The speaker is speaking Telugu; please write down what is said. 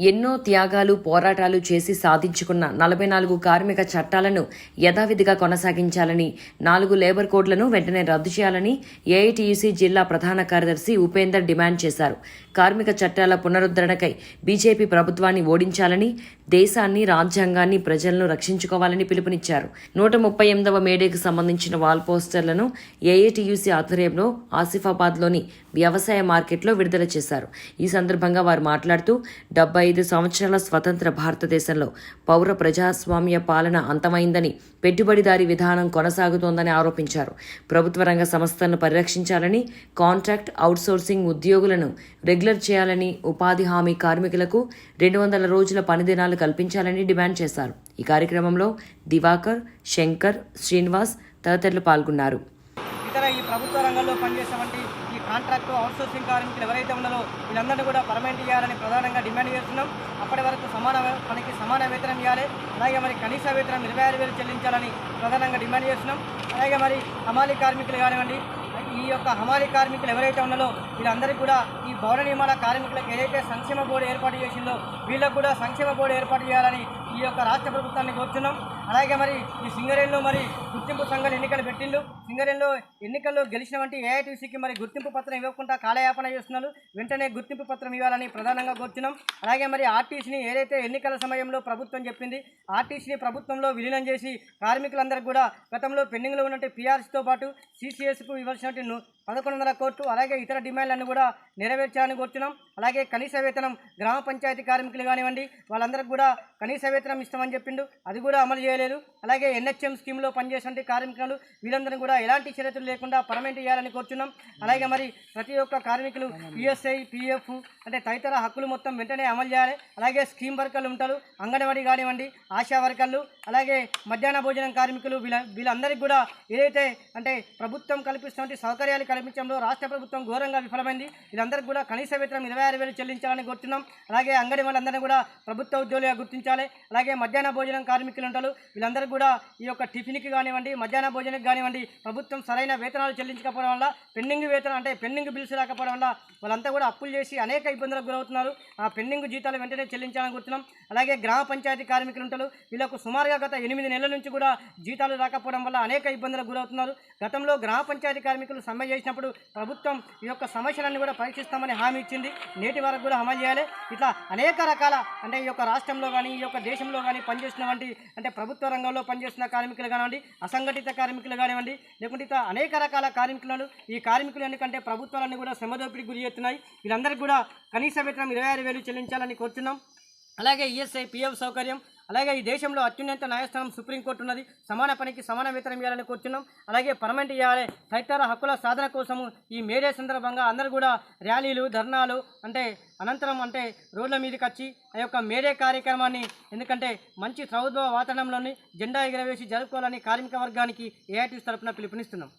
ఎన్నో త్యాగాలు పోరాటాలు చేసి సాధించుకున్న నలభై నాలుగు కార్మిక చట్టాలను యథావిధిగా కొనసాగించాలని నాలుగు లేబర్ కోడ్లను వెంటనే రద్దు చేయాలని ఏఐటీయూసీ జిల్లా ప్రధాన కార్యదర్శి ఉపేందర్ డిమాండ్ చేశారు. కార్మిక చట్టాల పునరుద్ధరణకై బీజేపీ ప్రభుత్వాన్ని ఓడించాలని దేశాన్ని రాజ్యాంగాన్ని ప్రజలను రక్షించుకోవాలని పిలుపునిచ్చారు. నూట ముప్పై ఎనిమిదవ మేడేకు సంబంధించిన వాల్ పోస్టర్లను ఏఐటీయూసీ ఆధ్వర్యంలో ఆసిఫాబాద్లోని వ్యవసాయ మార్కెట్లో విడుదల చేశారు. ఈ సందర్భంగా వారు మాట్లాడుతూ డెబ్బై ఐదు సంవత్సరాల స్వతంత్ర భారతదేశంలో పౌర ప్రజాస్వామ్య పాలన అంతమైందని పెట్టుబడిదారీ విధానం కొనసాగుతోందని ఆరోపించారు. ప్రభుత్వ రంగ సంస్థలను పరిరక్షించాలని కాంట్రాక్ట్ అవుట్సోర్సింగ్ ఉద్యోగులను రెగ్యులర్ చేయాలని ఉపాధి హామీ కార్మికులకు రెండు వందల రోజుల పనిదినాలు కల్పించాలని డిమాండ్ చేశారు. ఈ కార్యక్రమంలో దివాకర్ శంకర్ శ్రీనివాస్ తదితరులు పాల్గొన్నారు. ఇతర ఈ ప్రభుత్వ రంగంలో పనిచేసినటువంటి కాంట్రాక్టు అవుట్సోర్సింగ్ కార్మికులు ఎవరైతే ఉన్నారో వీళ్ళందరినీ కూడా పర్మనెంట్ చేయాలని ప్రధానంగా డిమాండ్ చేస్తున్నాం. అప్పటి వరకు సమాన మనకి పనికి సమాన వేతనం ఇవ్వాలి. అలాగే మరి కనీస వేతనం ఇరవై ఆరు వేలు చెల్లించాలని ప్రధానంగా డిమాండ్ చేస్తున్నాం. అలాగే మరి హమాలి కార్మికులు కానివ్వండి ఈ యొక్క హమాలి కార్మికులు ఎవరైతే ఉన్నారో వీళ్ళందరికీ కూడా ఈ భవన నిర్మాణ కార్మికులకు ఏదైతే సంక్షేమ బోర్డు ఏర్పాటు చేసిందో వీళ్ళకు కూడా సంక్షేమ బోర్డు ఏర్పాటు చేయాలని ఈ యొక్క రాష్ట్ర ప్రభుత్వాన్ని కోరుతున్నాం. అలాగే మరి ఈ సింగరేణిలో మరి గుర్తింపు సంఘాలు ఎన్నికలు పెట్టిండు సింగరేణిలో ఎన్నికల్లో గెలిచిన వంటి ఏఐటీసీకి మరి గుర్తింపు పత్రం ఇవ్వకుండా కాలయాపన చేస్తున్నారు. వెంటనే గుర్తింపు పత్రం ఇవ్వాలని ప్రధానంగా కోరుతున్నాం అలాగే మరి ఆర్టీసీని ఏదైతే ఎన్నికల సమయంలో ప్రభుత్వం చెప్పింది ఆర్టీసీని ప్రభుత్వంలో విలీనం చేసి కార్మికులందరికీ కూడా గతంలో పెండింగ్లో ఉన్నటువంటి పీఆర్సీతో పాటు సీసీఎస్కు ఇవ్వాల్సినటువంటి పదకొండు వందల కోట్లు అలాగే ఇతర డిమాండ్లను కూడా నెరవేర్చాలని కోరుతున్నాం అలాగే కనీస వేతనం గ్రామ పంచాయతీ కార్మికులు కానివ్వండి వాళ్ళందరికీ కూడా కనీస వేతనం ఇస్తామని చెప్పిండు. అది కూడా అమలు చేయలేదు. అలాగే ఎన్హెచ్ఎం స్కీమ్లో పనిచేసే కార్మికులు వీళ్ళందరినీ కూడా ఎలాంటి షరతులు లేకుండా పర్మనెంట్ చేయాలని కోరుతున్నాం అలాగే మరి ప్రతి ఒక్క కార్మికులు పిఎస్ఐ పిఎఫ్ అంటే తదితర హక్కులు మొత్తం వెంటనే అమలు చేయాలి. అలాగే స్కీమ్ వర్కర్లు ఉంటారు అంగన్వాడీ కానివ్వండి ఆశా వర్కర్లు అలాగే మధ్యాహ్న భోజనం కార్మికులు వీళ్ళ వీళ్ళందరికీ కూడా ఏదైతే అంటే ప్రభుత్వం కల్పిస్తున్న సౌకర్యాలు కల్పించడంలో రాష్ట్ర ప్రభుత్వం ఘోరంగా విఫలమైంది. ఇదందరికీ కూడా కనీస వేతనం ఇరవై ఆరు వేలు చెల్లించాలని కోరుతున్నాం. అలాగే అంగడి వాళ్ళందరినీ కూడా ప్రభుత్వ ఉద్యోగులుగా గుర్తించాలి. అలాగే మధ్యాహ్న భోజనం కార్మికులు ఉంటారు. వీళ్ళందరికీ కూడా ఈ యొక్క టిఫిన్కి కానివ్వండి మధ్యాహ్న భోజనకి కానివ్వండి ప్రభుత్వం సరైన వేతనాలు చెల్లించకపోవడం వల్ల పెండింగ్ వేతనం అంటే పెండింగ్ బిల్స్ రాకపోవడం వల్ల వాళ్ళంతా కూడా అప్పులు చేసి అనేక ఇబ్బందులకు గురవుతున్నారు. ఆ పెండింగ్ జీతాలు వెంటనే చెల్లించాలని కోరుతున్నాం. అలాగే గ్రామ పంచాయతీ కార్మికులు ఉంటారు. వీళ్ళకు సుమారుగా గత ఎనిమిది నెలల నుంచి కూడా జీతాలు రాకపోవడం వల్ల అనేక ఇబ్బందులకు గురవుతున్నారు. గతంలో గ్రామ పంచాయతీ కార్మికులు సమ్మె చేసిన వచ్చినప్పుడు ప్రభుత్వం ఈ యొక్క సమస్యలన్నీ కూడా పరీక్షిస్తామని హామీ ఇచ్చింది. నేటి వరకు కూడా అమలు చేయాలి. ఇట్లా అనేక రకాల అంటే ఈ యొక్క రాష్ట్రంలో కానీ ఈ యొక్క దేశంలో కానీ పనిచేస్తున్నటువంటి అంటే ప్రభుత్వ రంగంలో పనిచేస్తున్న కార్మికులు కానివ్వండి అసంఘటిత కార్మికులు కానివ్వండి లేకుంటే ఇతర అనేక రకాల కార్మికులను ఈ కార్మికులు ఎందుకంటే ప్రభుత్వాలన్నీ కూడా శ్రమదోపిడికి గురి చేస్తున్నాయి. వీళ్ళందరికీ కూడా కనీస వేతనం ఇరవై ఆరు వేలు చెల్లించాలని కోరుతున్నాం అలాగే ఈఎస్ఐ పిఎఫ్ సౌకర్యం అలాగే ఈ దేశంలో అత్యున్నత న్యాయస్థానం సుప్రీంకోర్టు ఉన్నది. సమాన పనికి సమాన వేతనం ఇవ్వాలని కోరుతున్నాం అలాగే పర్మనెంట్ ఇవ్వాలి తదితర హక్కుల సాధన కోసము ఈ మేడే సందర్భంగా అందరూ కూడా ర్యాలీలు ధర్నాలు అంటే అనంతరం అంటే రోడ్ల మీదకి వచ్చి ఆ యొక్క మేడే కార్యక్రమాన్ని ఎందుకంటే మంచి సౌద్భవ వాతావరణంలోని జెండా ఎగరవేసి జరుపుకోవాలని కార్మిక వర్గానికి ఏఐటీ తరఫున పిలుపునిస్తున్నాం.